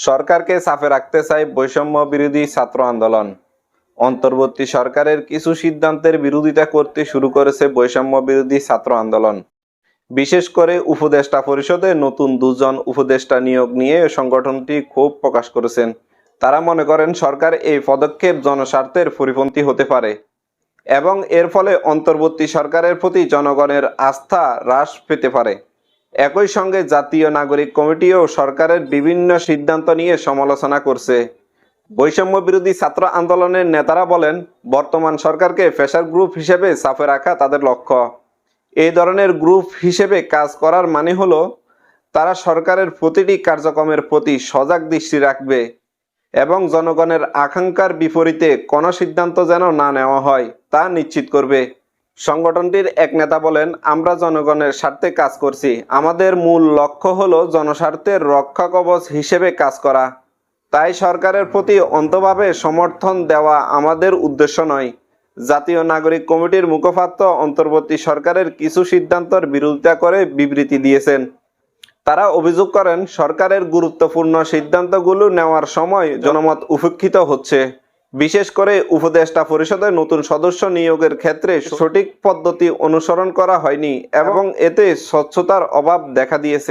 সরকারকে চাপে রাখতে চায় বৈষম্য বিরোধী ছাত্র আন্দোলন। অন্তর্বর্তী সরকারের কিছু সিদ্ধান্তের বিরোধিতা করতে শুরু করেছে বৈষম্য বিরোধী ছাত্র আন্দোলন। বিশেষ করে উপদেষ্টা পরিষদে নতুন দুজন উপদেষ্টা নিয়োগ নিয়ে সংগঠনটি ক্ষোভ প্রকাশ করেছেন। তারা মনে করেন সরকার এই পদক্ষেপ জনস্বার্থের পরিপন্থী হতে পারে। এবং এর ফলে অন্তর্বর্তী সরকারের প্রতি জনগণের আস্থা হ্রাস পেতে পারে। একই সঙ্গে জাতীয় নাগরিক কমিটিও সরকারের বিভিন্ন সিদ্ধান্ত নিয়ে সমালোচনা করছে। বৈষম্য বিরোধী ছাত্র আন্দোলনের নেতারা বলেন, বর্তমান সরকারকে প্রেশার গ্রুপ হিসেবে চাপে রাখা তাদের লক্ষ্য। এই ধরনের গ্রুপ হিসেবে কাজ করার মানে হলো, তারা সরকারের প্রতিটি কার্যক্রমের প্রতি সজাগ দৃষ্টি রাখবে এবং জনগণের আকাঙ্ক্ষার বিপরীতে কোনো সিদ্ধান্ত যেন না নেওয়া হয় তা নিশ্চিত করবে। সংগঠনটির এক নেতা বলেন, আমরা জনগণের স্বার্থে কাজ করছি। আমাদের মূল লক্ষ্য হলো জনস্বার্থের রক্ষা কবচ হিসেবে কাজ করা। তাই সরকারের প্রতি অন্তভাবে সমর্থন দেওয়া আমাদের উদ্দেশ্য নয়। জাতীয় নাগরিক কমিটির মুখপাত্র অন্তর্বর্তী সরকারের কিছু সিদ্ধান্তর বিরোধিতা করে বিবৃতি দিয়েছেন। তারা অভিযোগ করেন, সরকারের গুরুত্বপূর্ণ সিদ্ধান্তগুলো নেওয়ার সময় জনমত উপেক্ষিত হচ্ছে। বিশেষ করে উপদেষ্টা পরিষদের নতুন সদস্য নিয়োগের ক্ষেত্রে সঠিক পদ্ধতি অনুসরণ করা হয়নি এবং এতে স্বচ্ছতার অভাব দেখা দিয়েছে।